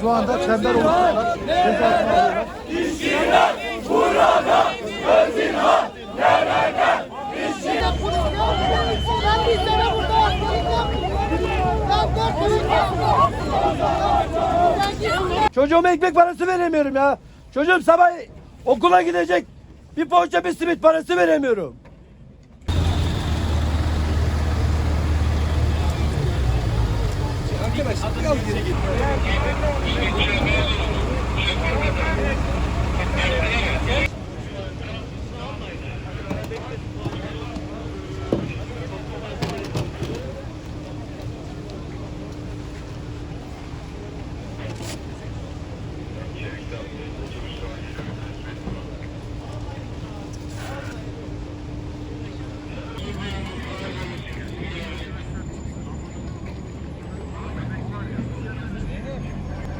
Şu anda çember oluşturuyorlar. Cezasını alıyorlar. Ben bir sene burada askerlik yaptım. Ben yıl yaptım. Çocuğuma ekmek parası veremiyorum ya. Çocuğum sabah okula gidecek. Bir poğaça bir simit parası veremiyorum. Arkadaşlar biraz geri gidin.